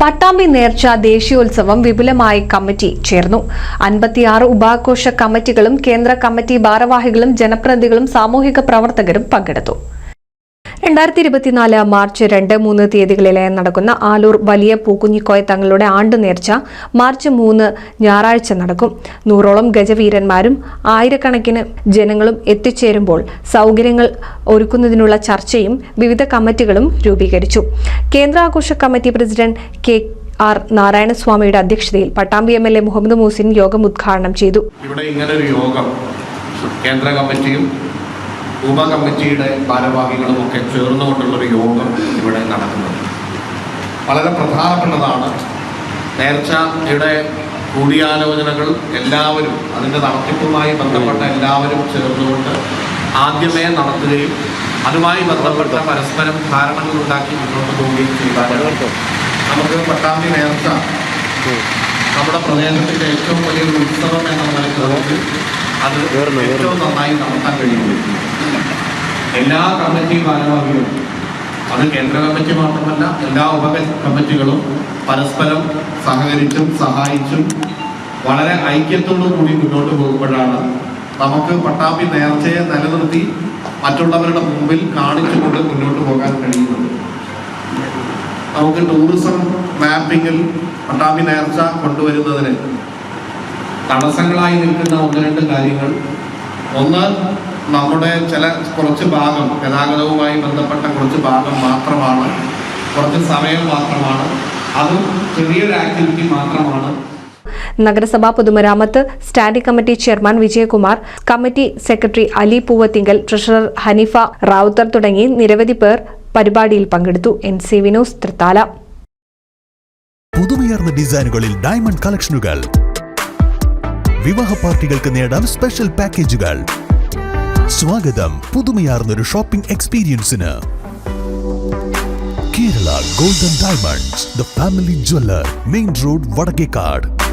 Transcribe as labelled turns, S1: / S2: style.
S1: പട്ടാമ്പി നേർച്ച ദേശീയോത്സവം വിപുലമായി കമ്മിറ്റി ചേർന്നു. അൻപത്തിയാറ് ഉപാഘോഷ കമ്മിറ്റികളും കേന്ദ്ര കമ്മിറ്റി ഭാരവാഹികളും ജനപ്രതിനിധികളും സാമൂഹിക പ്രവർത്തകരും പങ്കെടുത്തു. രണ്ടായിരത്തി ഇരുപത്തിനാല് മാർച്ച് രണ്ട് മൂന്ന് തീയതികളിലെ നടക്കുന്ന ആലൂർ വലിയ പൂക്കുഞ്ഞിക്കോയ തങ്ങളുടെ ആണ്ട് നേർച്ച മാർച്ച് മൂന്ന് ഞായറാഴ്ച നടക്കും. നൂറോളം ഗജവീരന്മാരും ആയിരക്കണക്കിന് ജനങ്ങളും എത്തിച്ചേരുമ്പോൾ സൗകര്യങ്ങൾ ഒരുക്കുന്നതിനുള്ള ചർച്ചയും വിവിധ കമ്മിറ്റികളും രൂപീകരിച്ചു. കേന്ദ്രാഘോഷ കമ്മിറ്റി പ്രസിഡന്റ് കെ ആർ നാരായണസ്വാമിയുടെ അധ്യക്ഷതയിൽ Pattambi M L A Muhammad Muhsin യോഗം ഉദ്ഘാടനം ചെയ്തു.
S2: ഇവിടെ ഇങ്ങനെ ഒരു യോഗം കേന്ദ്ര കമ്മിറ്റിയും ഉപ കമ്മിറ്റിയുടെ ഒക്കെ ചേർന്നുകൊണ്ടുള്ളൊരു യോഗം ഇവിടെ നടക്കുന്നത് വളരെ പ്രധാനപ്പെട്ടതാണ് നേർച്ചയുടെ കൂടിയാലോചനകൾ എല്ലാവരും അതിന്റെ നടത്തിപ്പുമായി ബന്ധപ്പെട്ട എല്ലാവരും ചേർന്നുകൊണ്ട് ആദ്യമേ നടത്തുകയും അതുമായി ബന്ധപ്പെട്ട പരസ്പരം ധാരണകൾ ഉണ്ടാക്കി മുന്നോട്ട് പോവുകയും ചെയ്താൽ നമുക്ക് പട്ടാമ്പി നേർച്ച നമ്മുടെ പ്രദേശത്തിന്റെ ഏറ്റവും വലിയൊരു ഉത്സവം എന്ന നിലയ്ക്ക് അത് ഏറ്റവും നന്നായി നടത്താൻ കഴിയുള്ളൂ എല്ലാ കമ്മിറ്റി ഭാരവാഹികളും അത് കേന്ദ്ര കമ്മിറ്റി മാത്രമല്ല എല്ലാ ഉപ കമ്മിറ്റികളും പരസ്പരം സഹകരിച്ചും സഹായിച്ചും വളരെ ഐക്യത്തോടു കൂടി മുന്നോട്ട് പോകുമ്പോഴാണ് നമുക്ക് പട്ടാമ്പി നേർച്ചയെ നിലനിർത്തി മറ്റുള്ളവരുടെ മുമ്പിൽ കാണിച്ചുകൊണ്ട് മുന്നോട്ട് പോകാൻ കഴിയുന്നത്. നമുക്ക് ടൂറിസം മാപ്പിങ്ങിൽ പട്ടാമ്പി നേർച്ച കൊണ്ടുവരുന്നതിന് തടസ്സങ്ങളായി നിൽക്കുന്ന ഒന്ന് രണ്ട് കാര്യങ്ങൾ. ഒന്ന് നമ്മുടെ ചില കുറച്ച് ഭാഗം ഗതാഗതവുമായി ബന്ധപ്പെട്ട കുറച്ച് ഭാഗം മാത്രമാണ്. കുറച്ച് സമയം മാത്രമാണ്. അതും ചെറിയൊരു ആക്ടിവിറ്റി മാത്രമാണ്.
S1: നഗരസഭാ പൊതുമരാമത്ത് standing committee chairman Vijayakumar committee secretary Ali Poovathinkal treasurer Haneefa Ravuthar തുടങ്ങി നിരവധി പേർ പരിപാടിയിൽ പങ്കെടുത്തു. N C Vinos Thrithala.
S3: പുതുമയാർന്ന ഡിസൈനുകളിൽ ഡയമണ്ട് കളക്ഷനുകൾ. വിവാഹ പാർട്ടികൾക്ക് നേടാൻ സ്പെഷ്യൽ പാക്കേജുകൾ. സ്വാഗതം പുതുമയാർന്നൊരു shopping എക്സ്പീരിയൻസിന്. Kerala golden diamonds the family jeweller main road Vadakkekad.